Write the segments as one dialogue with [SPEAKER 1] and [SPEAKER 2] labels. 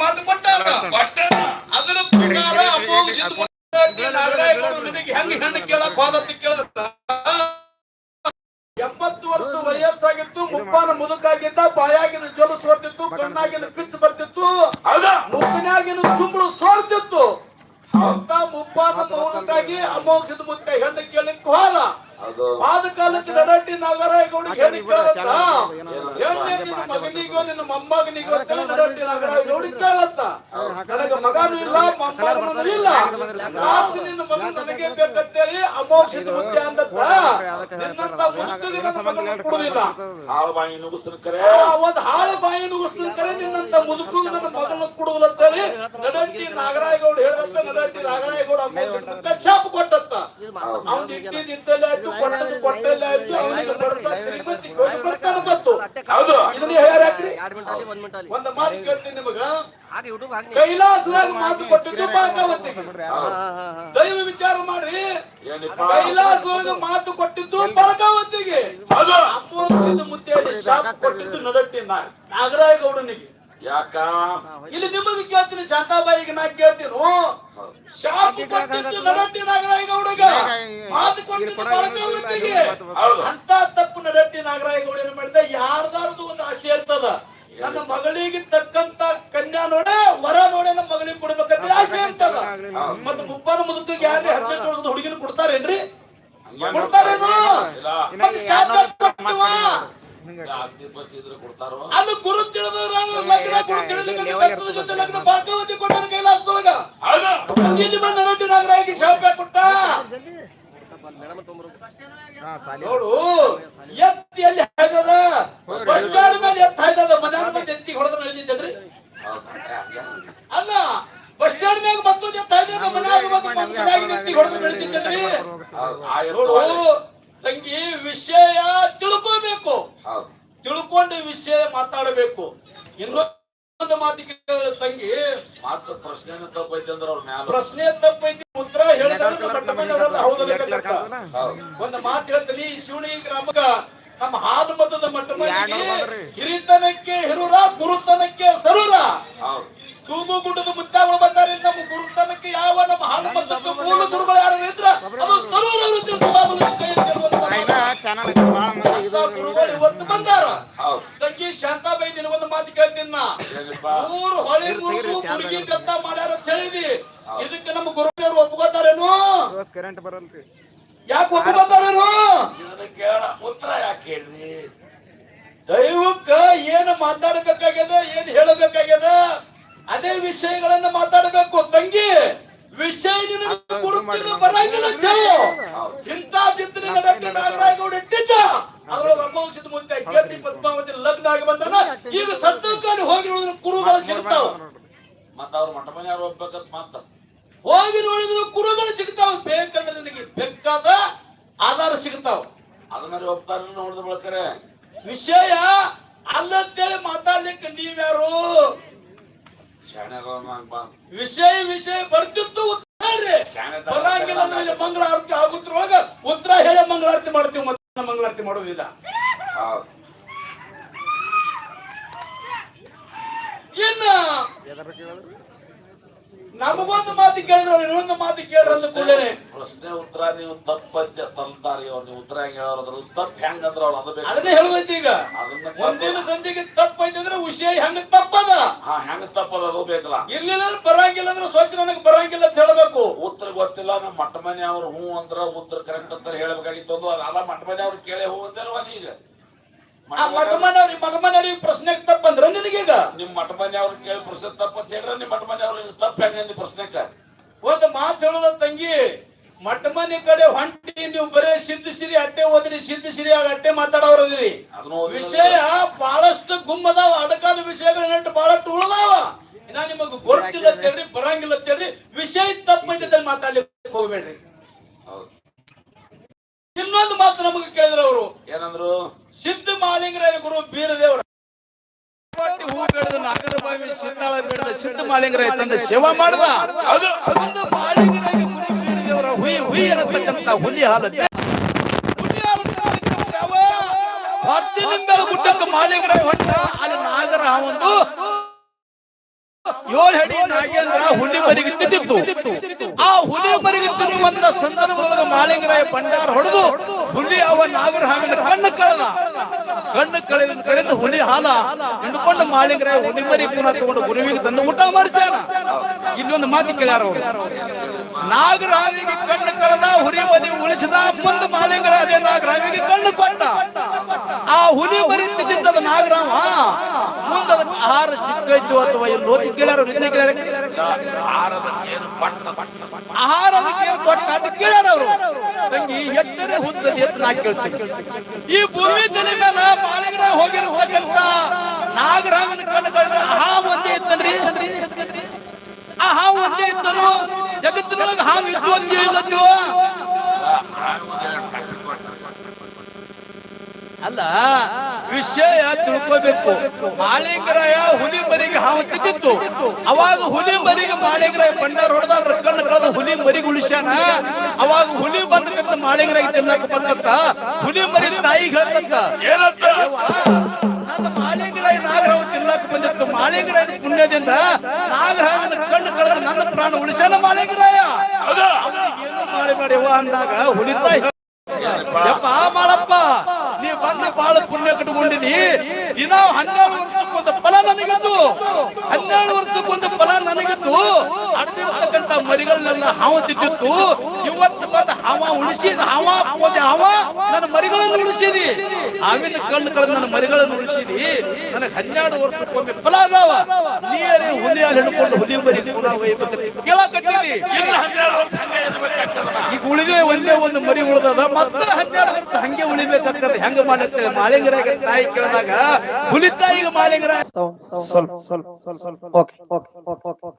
[SPEAKER 1] ಮಾತು
[SPEAKER 2] ಕೊಟ್ಟಾರ.
[SPEAKER 1] ಅದರ ಪ್ರಕಾರ ನಾಗರಾಯಗೌಡ ನಿನಗೆ ಹೆಂಗ್ ಹೆಣ್ಣು ಕೇಳಕ್ ಹೋದತ್ತ ಕೇಳತ್ತ ಎಂಬತ್ತು ವರ್ಷ ವಯಸ್ಸಾಗಿತ್ತು ಮುಪ್ಪಾನ ಮುದುಕಾಗಿದ್ದ ಬಾಯಾಗಿನ ಜೊಲಸ್ ಸೋರ್ತಿತ್ತು ಕಣ್ಣಾಗಿನ ಪಿಚ್ ಬರ್ತಿತ್ತು
[SPEAKER 2] ಹೌದಾ
[SPEAKER 1] ಮುಪ್ಪಿನಾಗಿನ ಸುಂಬಳು ಸೋರ್ತಿತ್ತು ಅಂತ ಮುಪ್ಪಾನ ಮೌನಕ್ಕಾಗಿ ಅಮೋಘ ಸಿದ್ಧ ಮುತ್ತ ಹೆಣ್ಣು ಕೇಳಲಿಕ್ಕೆ ಹೋದ
[SPEAKER 2] ಅದು
[SPEAKER 1] ಆದ ಕಾಲಕ್ಕೆ ನಡಟ್ಟಿ ನಾಗರಾಯಗೌಡಿಗೆ ಹೇಳಿ ಕೇಳತ್ತ ಹೆಣ್ಣೆ ನಿನ್ನ ಮಗನಿಗೋ ನಿನ್ನ ಮೊಮ್ಮಗನಿಗೋ ಕೇಳತ್ತ ನನಗ ಮಗನೂ ಇಲ್ಲ ಮೊಮ್ಮಗನೂ ಇಲ್ಲ. ಲಾಸ್ಟ್ ನಿನ್ನ ಮಗ ನನಗೆ ಬೇಕಂತೇಳಿ ಅಮೋಕ್ಷಿತ ಮುತ್ಯ ಅಂದತ್ತ? ನಿನ್ನಂತ ಮುದುಕಿಗೆ ನನ್ನ ಮಗನ ಕೊಡುದಿಲ್ಲ
[SPEAKER 2] ಹಾಳು ಬಾಯಿ ನುಗ್ಗಿಸ್ತಾನ ಕರೆ.
[SPEAKER 1] ಒಂದ್ ಹಾಳು ಬಾಯಿ ನುಗ್ಗಿಸ್ತೀನಿ ಕರೆ ನಿನ್ನಂತ ಮುದುಕು ನನ್ನ ಮಗನ ಕೊಡುದಿಲ್ಲ ಅಂತೇಳಿ ನಡಟ್ಟಿ ನಾಗರಾಯಗೌಡ ಹೇಳಿದಂತ. ನಡಟ್ಟಿ ನಾಗರಾಯಗೌಡ ಅಮೋಕ್ಷದ ಶಾಪ ಕೊಟ್ಟತ್ತ ಅವ್ನ್ ಇಟ್ಟಿದ್ ಇಟ್ಟಲ್ಲೇ ಆಯ್ತು ಕೊಟ್ಟದ್ದು ಕೊಟ್ಟಲ್ಲೇ ಆಯ್ತು ಅವನಿಗೆ ಬರ್ತಾ ಶ್ರೀಮತಿ ಬರ್ತಾನ ಬಂತು.
[SPEAKER 2] ಹೌದು.
[SPEAKER 1] ಇದನ್ನ ಹೇಳ್ಯಾರ ಯಾಕ್ರಿ?
[SPEAKER 3] ಎರಡು ಮಿನಿಟ್ ಅಲ್ಲಿ ಒಂದ್
[SPEAKER 1] ಮಾತು ಕೇಳ್ತೀನಿ ನಿಮಗ.
[SPEAKER 3] ಹಾಗೆ ಯೂಟ್ಯೂಬ್ ಹಾಕಿ
[SPEAKER 1] ಕೈಲಾಸದಾಗ ಮಾತು ಕೊಟ್ಟಿದ್ದು ಬಾಕಾವತಿಗೆ ದೈವ ವಿಚಾರ ಮಾಡ್ರಿ
[SPEAKER 2] ಏನಿಪ್ಪ?
[SPEAKER 1] ಕೈಲಾಸದೊಳಗ ಮಾತು ಕೊಟ್ಟಿದ್ದು ಬಳಕಾವತಿಗೆ
[SPEAKER 2] ಹೌದು.
[SPEAKER 1] ಅಮ್ಮೋಕ್ಷದ ಮುದ್ದೆಯಲ್ಲಿ ಶಾಪ ಕೊಟ್ಟಿದ್ದು ನಡಟ್ಟಿ ನಾಗರಾಯ ನಾಗರಾಯಗೌಡನಿಗೆ.
[SPEAKER 2] ಯಾಕ?
[SPEAKER 1] ಇಲ್ಲಿ ನಿಮಗೆ ಕೇಳ್ತೀನಿ ಶಾಂತಾಬಾಯಿಗೆ ನಾ ಕೇಳ್ತೀನಿ. ಶಾಪ ಕೊಟ್ಟಿದ್ದು ನಡಟ್ಟಿ ನಾಗರಾಯಗೌಡಗ. ಮಾತು ಕೊಟ್ಟಿದ್ದು
[SPEAKER 2] ಹೌದು.
[SPEAKER 1] ಅಂತ ತಪ್ಪು ನಡಟ್ಟಿ ನಾಗರಾಯಗೌಡ ಏನ್ ಮಾಡಿದ ಯಾರ್ದಾರದು ಒಂದು ಆಸೆ ಇರ್ತದ ನನ್ನ ಮಗಳಿಗೆ ತಕ್ಕಂತ ಕನ್ಯಾ ನೋಡೆ ವರ ನೋಡೆ ನಮ್ಮ ಮಗಳಿಗೆ ಕೊಡ್ಬೇಕಂತ ಆಸೆ ಇರ್ತದ. ಮತ್ತ ಮುಪ್ಪನ ಮುದುಕಿಗೆ ಯಾರೇ ಹರ್ಷ ಹುಡುಗಿನ ಕೊಡ್ತಾರೇನ್ರಿ? ಕೊಡ್ತಾರೇನು? ಅದು ಗುರು ತಿಳಿದವ್ರು ಲಗ್ನ ಗುರು ತಿಳಿಲಿಕ್ಕೆ ಬೆತ್ತದ ಜೊತೆ ಲಗ್ನ ಕೈಲಾಸದೊಳಗ. ಇಲ್ಲಿ ಬಂದ ನೋಡಿ ನಾಗರಾಗಿ ಶಾಪ ಕೊಟ್ಟ. ನೋಡು ಎತ್ತಿ ಎಲ್ಲಿ ಹಾಯ್ದದ? ಬಸ್ ಸ್ಟ್ಯಾಂಡ್ ಮೇಲೆ ಎತ್ತ ಹಾಯ್ದದ? ಮನ್ಯಾಗ ಎತ್ತಿ ಹೊಡೆದ. ಅಲ್ಲ ಬಸ್ ಸ್ಟ್ಯಾಂಡ್ ಮ್ಯಾಗ ಮತ್ತೊಂದು ಎತ್ತ ಹಾಯ್ದದ ಮನ್ಯಾಗ ಎತ್ತಿ ಹೊಡೆದ ನೋಡು ತಂಗಿ ವಿಷಯ ತಿಳ್ಕೊಬೇಕು.
[SPEAKER 2] ಹೌದು.
[SPEAKER 1] ತಿಳ್ಕೊಂಡು ವಿಷಯ ಮಾತಾಡಬೇಕು. ಇನ್ನೊಂದು ಮಾತಿಗೆ ತಂಗಿ.
[SPEAKER 2] ಮಾತು ಪ್ರಶ್ನೆ ತಪ್ಪೈತಿ ಅಂದ್ರ ಅವ್ರ ಮ್ಯಾಲ.
[SPEAKER 1] ಪ್ರಶ್ನೆ ತಪ್ಪೈತಿ ಉತ್ತರ ಹೇಳಿದ್ರೆ ಒಂದ್ ಹೌದು
[SPEAKER 2] ಹೌದು.
[SPEAKER 1] ಮಾತು ಹೇಳ್ತೀನಿ. ಈ ಶಿವಣಿ ಗ್ರಾಮಕ್ಕ ನಮ್ಮ ಹಾಲು ಮತದ ಮಟ್ಟ ಹಿರಿತನಕ್ಕೆ ಹಿರುರ ಗುರುತನಕ್ಕೆ ಸರುರ.
[SPEAKER 2] ಹೌದು.
[SPEAKER 1] ತೂಗು ಗುಡ್ಡದ ಮುತ್ತಾಗಳು ಬಂದಾರೆ. ನಮ್ಮ ಗುರುತನಕ್ಕೆ ಯಾವ ನಮ್ಮ ಹಾಲು ಮತ್ತಷ್ಟು ಮೂಲ ಗುರುಗಳು ಯಾರು ಇದ್ರ ಅದು ಎತ್ತುವಂತ ಅಂತ ಗುರುಗಳು ಇವತ್ತು ಬಂದಾರ.
[SPEAKER 2] ಹೌದು.
[SPEAKER 1] ತಂಗಿ ಶಾಂತಾಬೈ ದಿನ ಒಂದು ಮಾತು ಕೇಳ್ತೀನಿ ಮೂರು ಹೊಳಿ ಮುರುಗು ಮುರುಗಿ ಕತ್ತ ಮಾಡ್ಯಾರ ಅಂತ ಹೇಳಿದಿ. ಇದಕ್ಕೆ ನಮ್ಮ ಗುರುಗಳು ಒಪ್ಕೋತಾರೇನು?
[SPEAKER 4] ಕರೆಂಟ್ ಬರಲ್ರಿ.
[SPEAKER 1] ಯಾಕೆ ಒಪ್ಕೋತಾರೇನು?
[SPEAKER 2] ಉತ್ತರ ಯಾಕೆ ಹೇಳ್ರಿ
[SPEAKER 1] ದೈವಕ್ಕ ಏನು ಮಾತಾಡಬೇಕಾಗ್ಯದ ಏನ್ ಹೇಳಬೇಕಾಗ್ಯದ? ಅದೇ ವಿಷಯಗಳನ್ನ ಮಾತಾಡಬೇಕು ತಂಗಿ. ವಿಷಯ ನಿನಗೆ ಗುರುತಿನ ಬರಂಗಿಲ್ಲ ಕೇಳು. ಇಂಥ ಚಿಂತನೆ ನಡಕ್ಕೆ ನಾಗರಾಯಗೌಡ ಇಟ್ಟಿದ್ದ. ಅದ್ರೊಳಗೆ ಅಮ್ಮವಂಶದ ಮುಂದೆ ಕೇತಿ ಪದ್ಮಾವತಿ ಲಗ್ನ ಆಗಿ ಬಂದಾನ ಈಗ ಸದ್ದಕ್ಕಾಗಿ ಹೋಗಿ ನೋಡಿದ್ರೆ ಕುರುಗಳು ಸಿಗ್ತಾವ.
[SPEAKER 2] ಮತ್ತ ಅವ್ರ ಮಠ ಮನೆಯವ್ರು ಹೋಗ್ಬೇಕಂತ ಮಾತ
[SPEAKER 1] ಹೋಗಿ ನೋಡಿದ್ರು ಕುರುಗಳು ಸಿಗ್ತಾವ. ಬೇಕಂದ್ರೆ ನಿನಗೆ ಬೇಕಾದ ಆಧಾರ ಸಿಗ್ತಾವ.
[SPEAKER 2] ಅದನ್ನ ಹೋಗ್ತಾರ ನೋಡಿದ ಬಳಕರೆ.
[SPEAKER 1] ವಿಷಯ ಅಲ್ಲಂತೇಳಿ ಮಾತಾಡ್ಲಿಕ್ಕೆ ನೀವ್ಯಾರು? ವಿಷಯ ವಿಷಯ ಬರ್ತಿತ್ತು ಬರಂಗಿಲ್ಲ ಅಂದ್ರೆ ಇಲ್ಲಿ ಮಂಗಳಾರತಿ ಉತ್ತರ ಹೇಳಿ ಮಂಗಳಾರತಿ ಮಾಡ್ತೀವಿ ಮತ್ತೆ ಮಂಗಳಾರತಿ ಮಾಡೋದಿಲ್ಲ ಇನ್ನ ನಮಗೊಂದು ಮಾತು ಕೇಳಿದ್ರು ಅವ್ರು ಇನ್ನೊಂದು ಮಾತು ಕೇಳ್ರಿ ಅಂತ ಕೂಡಲೇ.
[SPEAKER 2] ಪ್ರಶ್ನೆ ಉತ್ತರ ನೀವು ತಪ್ಪಂತೆ ತಂತಾರಿ ಅವ್ರು. ನೀವು ಉತ್ತರ ಅದ್ರ ತಪ್ಪ ಹೆಂಗ್ ಅಂದ್ರ ಅವ್ರು
[SPEAKER 1] ಅದನ್ನ
[SPEAKER 2] ಅದನ್ನೇ
[SPEAKER 1] ಹೇಳುದೈತಿ ಈಗ.
[SPEAKER 2] ಅದನ್ನ ಒಂದಿನ
[SPEAKER 1] ಸಂಜೆಗೆ ತಪ್ಪೈತಿ ಅಂದ್ರೆ ವಿಷಯ ಹೆಂಗ ತಪ್ಪದ?
[SPEAKER 2] ಹಾ ಹೆಂಗ ತಪ್ಪದ ಅದು ಬೇಕಲ್ಲ.
[SPEAKER 1] ಇರ್ಲಿಲ್ಲ ಅಂದ್ರೆ ಬರಂಗಿಲ್ಲ ಅಂದ್ರೆ ಸ್ವಚ್ಛ ನನಗೆ ಬರಂಗಿಲ್ಲ ಅಂತ ಹೇಳಬೇಕು.
[SPEAKER 2] ಉತ್ತರ ಗೊತ್ತಿಲ್ಲ ನಮ್ಮ ಮಟ್ಟಮನೆ ಮನೆ ಅವ್ರು ಹೂ ಅಂದ್ರ ಉತ್ತರ ಕರೆಕ್ಟ್ ಅಂತ ಹೇಳ್ಬೇಕಾಗಿತ್ತು. ಅದು ಅದ ಮಟ್ಟಮನೆ ಮನೆ ಅವ್ರು ಕೇಳಿ ಹೂ ಅಂತಲ್ವಾ ನೀಗ?
[SPEAKER 1] ಆ ಮಠ ಮನೆಯವ್ರಿ ಮಠ ಮನೆಯವ್ರಿಗೆ ಪ್ರಶ್ನೆ ತಪ್ಪಂದ್ರ ನಿನಗೀಗ
[SPEAKER 2] ನಿಮ್ ಮಠ ಮನೆ ಅವ್ರು ಕೇಳಿ ಪ್ರಶ್ನೆ ತಪ್ಪ ಅಂತ ಹೇಳ್ರ ನಿಮ್ ಮಠ ಮನೆಯವ್ರಿಗೆ ತಪ್ಪ ಹೆಂಗ ಪ್ರಶ್ನೆಕ್ಕ
[SPEAKER 1] ಒಂದು ಮಾತು ಹೇಳೋದ ತಂಗಿ ಮಠ ಮನೆ ಕಡೆ ಹೊಂಟಿ ನೀವು ಬರೇ ಸಿದ್ಧಸಿರಿ ಅಟ್ಟೆ ಓದ್ರಿ ಸಿದ್ಧಸಿರಿ ಆಗ ಅಟ್ಟೆ ಮಾತಾಡೋರದ್ರಿ. ವಿಷಯ ಬಹಳಷ್ಟು ಗುಮ್ಮದಾವ ಅದಕ್ಕಾದ ವಿಷಯಗಳ ನೆಟ್ಟು ಬಹಳಷ್ಟು ಉಳದಾವ ಇನ್ನ ನಿಮಗ ಗೊತ್ತಿಲ್ಲ ತೇಳಿ ಹೇಳ್ರಿ ಬರಂಗಿಲ್ಲ ಅಂತ ಹೇಳ್ರಿ ವಿಷಯ ತಪ್ಪೈತೆ ಮಾತಾಡ್ಲಿಕ್ಕೆ ಹೋಗ್ಬೇಡ್ರಿ. ಇನ್ನೊಂದು ಮಾತು ನಮಗೆ ಕೇಳಿದ್ರು ಅವರು.
[SPEAKER 2] ಏನಂದ್ರು?
[SPEAKER 1] ಸಿದ್ಧ ಮಾಲಿಂಗರಾಯ ಗುರು ಬೀರದೇವರ. ಹೂ ಬೆಳೆದ ನಾಗರ ಬಾವಿ ಸಿದ್ದಾಳ ಬೆಳೆದ ಸಿದ್ಧ ಮಾಲಿಂಗರಾಯ ತಂದ ಸೇವಾ ಮಾಡದ.
[SPEAKER 2] ಹೌದು.
[SPEAKER 1] ಅದೊಂದು ಮಾಲಿಂಗರಾಯ ಗುರು ಬೀರದೇವರ ಹುಯಿ ಹುಯಿ ಅನ್ನತಕ್ಕಂತ ಹುಲಿ ಹಾಲು ಹೊತ್ತಿನಿಂದ ಗುಡ್ಡಕ್ಕೆ ಮಾಲಿಂಗರಾಯ ಹೊಂಟ. ಅಲ್ಲಿ ನಾಗರ ಒಂದು ಏಳು ಹಡಿ ನಾಗೇಂದ್ರ ಹುಲಿ ಮರಿಗೆ ತಿದ್ದಿತ್ತು ಆ ಹುಲಿ ಮರಿಗೆ ತಿನ್ನುವಂತ ಸಂದರ್ಭದೊಳಗೆ ಮಾಳಿಂಗರಾಯ ಭಂಡಾರ ಹೊಡೆದು ಹುಲಿ ಅವ ನಾಗರ ಹಾವಿನ ಕಣ್ಣು ಕಳೆದ. ಕಣ್ಣು ಕಳೆದ ಕಳೆದ ಹುಲಿ ಹಾಲ ಹಿಡ್ಕೊಂಡು ಮಾಡಿದ್ರೆ ಹುಲಿ ಮರಿ ಪುನಃ ತಗೊಂಡು ಗುರುವಿಗೆ ತಂದು ಊಟ ಮಾಡಿಸ್ಯಾನ. ಇಲ್ಲೊಂದು ಮಾತು ಕೇಳ್ಯಾರ ಅವರು. ನಾಗರಾವಿಗೆ ಕಣ್ಣು ಕಳೆದ ಹುರಿ ಮದಿ ಉಳಿಸಿದ ಮುಂದೆ ಮಾಳಿಂಗರಾಯ ಅದೇ ನಾಗರಾವಿಗೆ ಕಣ್ಣು ಕೊಟ್ಟ. ಆ ಹುಲಿ ಮರಿ ತಿಂದದ ನಾಗರಾಮ ಮುಂದ ಅದಕ್ಕೆ ಆಹಾರ ಸಿಕ್ಕೈತು ಅಥವಾ ಇಲ್ಲೋ ಕೇಳ್ಯಾರ ಕೇಳ್ಯಾರ.
[SPEAKER 2] ಆಹಾರದ
[SPEAKER 1] ಅಂತ ಕೇಳ್ಯಾರ ಅವರು ತಂಗಿ ಎತ್ತರೆ ಹುತ್ತದ ಎತ್ತ ನಾ ಕೇಳ್ತೀನಿ. ಈ ಭೂಮಿ ತಲೆ ಮೇಲೆ ಮಾಳಿಗರ ಹೋಗಿರ್ತಕ್ಕಂತ ನಾಗರಾಮನ ಕಣ್ಣು ಕಳೆದ ಹಾವು ಒಂದೇ ಇತ್ತನ್ರಿ. ಆ ಹಾವು ಒಂದೇ ಇತ್ತನು. ಜಗತ್ತಿನೊಳಗೆ ಹಾವು ಇತ್ತು ಅಂತ ಹೇಳಿದ್ದು ಅಲ್ಲ ವಿಷಯ ತಿಳ್ಕೋಬೇಕು. ಮಾಳಿಂಗರಾಯ ಹುಲಿ ಮರಿಗೆ ಹಾವು ಅವಾಗ ಹುಲಿ ಮರಿಗೆ ಮಾಳಿಂಗರಾಯ ಬಂಡಾರ ಹೊಡೆದ ಕಣ್ಣು ಕಳೆದ ಹುಲಿ ಮರಿಗೆ ಉಳಿಸ್ಯಾನ? ಅವಾಗ ಹುಲಿ ಬಂದಕಂತ ಮಾಳಿಂಗರಾಯ ತಿನ್ನಕ ಬಂದಂತ ಹುಲಿ ಮರಿ ತಾಯಿಗೆ ಹೇಳ್ತಂತ ನನ್ನ ಮಾಳಿಂಗರಾಯ ನಾಗರಾವ್ ತಿನ್ನಕ್ ಬಂದಿತ್ತು. ಮಾಳಿಂಗರಾಯ ಪುಣ್ಯದಿಂದ ನಾಗರಾಯನ ಕಣ್ಣು ಕಳೆದ ನನ್ನ ಪ್ರಾಣ ಉಳಿಸ್ಯಾನ ಮಾಳಿಂಗರಾಯ? ಏನು ಮಾಡಿ ಮಾಡಿವ ಅಂದಾಗ ಹುಲಿ ತಾಯಿ ಯಪ್ಪ ಮಾಡಪ್ಪ ಬಂದು ಬಹಳ ಪುಣ್ಯ ಕಟ್ಕೊಂಡಿದಿ ದಿನ ಹನ್ನೆರಡು ವರ್ಷಕ್ಕೊಂದು ಫಲ ನನಗಿತ್ತು. ಹನ್ನೆರಡು ವರ್ಷಕ್ಕೊಂದು ಫಲ ನನಗಿತ್ತು. ಅಡ್ದಿರ್ತಕ್ಕಂತ ಮರಿಗಳನ್ನೆಲ್ಲ ಹಾವ ತಿದ್ದಿತ್ತು ಇವತ್ತು ಬಂದ ಹಾವ ಉಳಿಸಿದ ಹಾವ ಹಾವ ನನ್ನ ಮರಿಗಳನ್ನು ಉಳಿಸಿದಿ ಆವಿನ ಕಣ್ಣುಗಳ ನನ್ನ ಮರಿಗಳನ್ನು ಉಳಿಸಿದಿ ನನಗೆ ಹನ್ನೆರಡು ವರ್ಷಕ್ಕೊಮ್ಮೆ ಫಲ ಅದಾವ ನೀರಿ ಹುಲಿಯಲ್ಲಿ ಹಿಡ್ಕೊಂಡು ಹುಲಿ
[SPEAKER 2] ಬರಿ ಕೇಳಾಕತ್ತೀರಿ
[SPEAKER 1] ಈಗ ಉಳಿದೇ ಒಂದೇ ಒಂದು ಮರಿ ಉಳಿದದ ಮತ್ತೆ ಹನ್ನೆರಡು ವರ್ಷ ಹಂಗೆ ಉಳಿಬೇಕಂತ ಹೆಂಗ ಮಾಡತ್ತೇಳಿ ಮಾಳಿಂಗರಾಗ ತಾಯಿ ಕೇಳಿದಾಗ ಹುಲಿ ತಾಯಿಗೆ ಮಾಳಿಂಗರ
[SPEAKER 3] ಸ್ವಲ್ಪ ಸ್ವಲ್ಪ ಸ್ವಲ್ಪ ಸ್ವಲ್ಪ okay okay
[SPEAKER 4] okay okay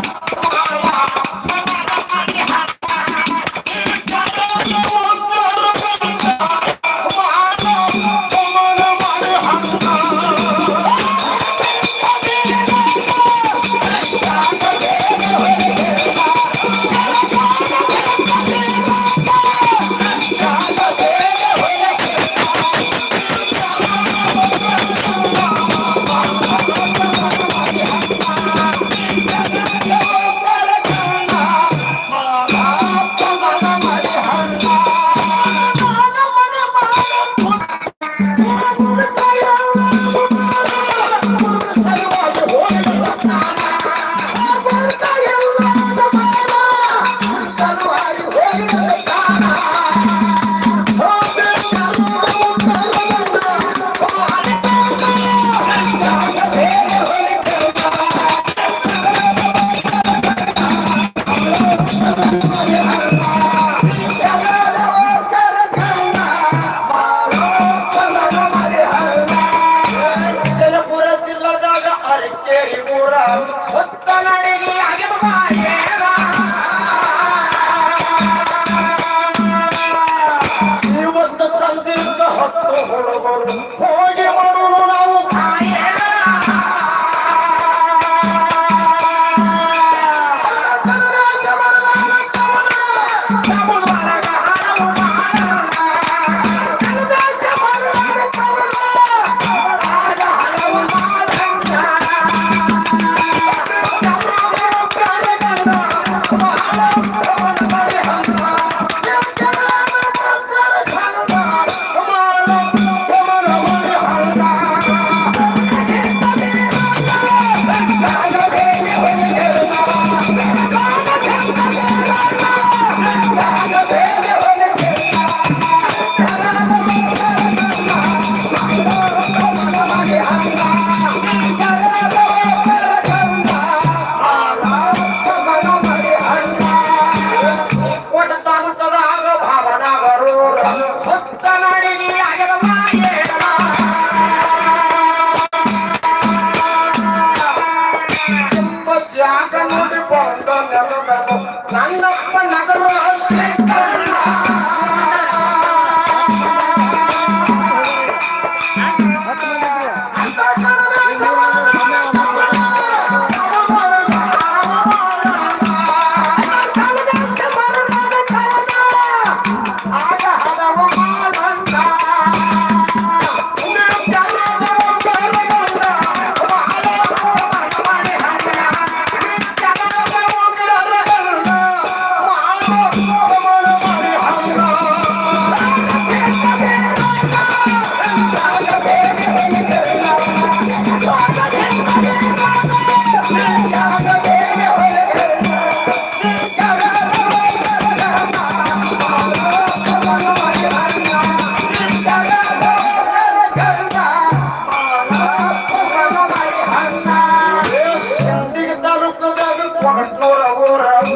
[SPEAKER 4] ఊరవు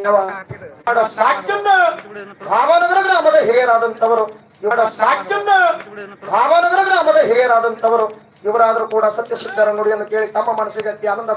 [SPEAKER 4] ಇವರ ಸಾಕ್ಯನ್ನ ಭಾವನಗರ ಗ್ರಾಮದ ಹಿರಿಯರಾದಂತವರು ಇವರ ಸಾಕ್ಯನ್ನ ಭಾವನಗರ ಗ್ರಾಮದ ಹಿರಿಯರಾದಂತವರು ಇವರಾದ್ರೂ ಕೂಡ ಸತ್ಯಸಿದ್ಧರ ನುಡಿಯನ್ನು ಕೇಳಿ ತಮ್ಮ ಮನಸ್ಸಿಗೆ ಅತಿ ಆನಂದ